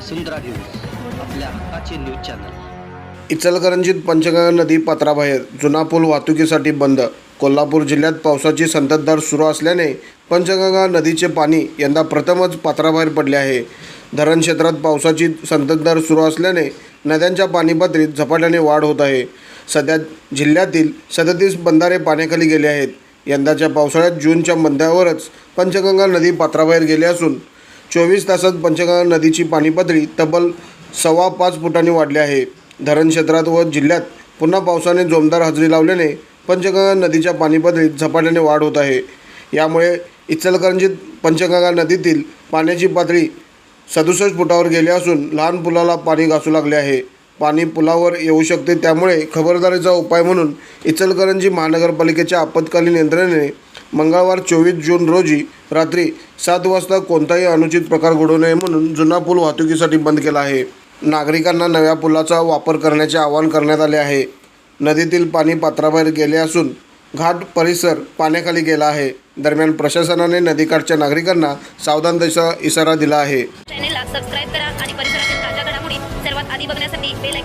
वसुंधरा news आपल्या हक्काचे news channel. इचलकरंजीत पंचगंगा नदी पात्राबाहेर जुना पूल वाहतुकीसाठी बंद. कोल्हापूर जिल्ह्यात पावसाची संततधार सुरू असल्याने पंचगंगा नदीचे पाणी यंदा प्रथमच पात्राबाहेर पडले आहे. धरण क्षेत्रात पावसाची संततधार सुरू असल्याने नद्यांच्या पाणीपातळीत झपाट्याने वाढ होत आहे. सध्या जिल्ह्यातील सदतीस बंधारे पाण्याखाली गेले आहेत. यंदाच्या पावसाळ्यात जूनच्या मध्यावरच पंचगंगा नदी पात्राबाहेर गेली असून चोवीस तासात पंचगंगा नदीची पाणी पातळी तब्बल सव्वा पाच फुटांनी वाढली आहे. धरण क्षेत्रात व जिल्ह्यात पुन्हा पावसाने जोमदार हजेरी लावल्याने पंचगंगा नदीच्या पाणी पातळीत झपाट्याने वाढ होत आहे. यामुळे इचलकरंजीत पंचगंगा नदीतील पाण्याची पातळी सदुसष्ट फुटावर गेली असून लहान पुलाला पाणी घासू लागले आहे. पाणी पुलावर येऊ शकते त्यामुळे खबरदारीचा उपाय म्हणून इचलकरंजी महानगरपालिकेच्या आपत्कालीन यंत्रणेने मंगळवार चोवीस जून रोजी रात्री सात वाजता कोणताही अनुचित प्रकार घडू नये म्हणून जुना पूल वाहतुकीसाठी बंद केला आहे. नागरिकांना नव्या पुलाचा वापर करण्याचे आवाहन करण्यात आले आहे. नदीतील पाणी पात्राबाहेर गेले असून घाट परिसर पाण्याखाली गेला आहे. दरम्यान प्रशासनाने नदीकाठच्या नागरिकांना सावधानतेचा इशारा दिला आहे. चॅनेलला सबस्क्राईब करा आणि परिसरातील ताज्या घडामोडी सर्वात आधी बघण्यासाठी बेल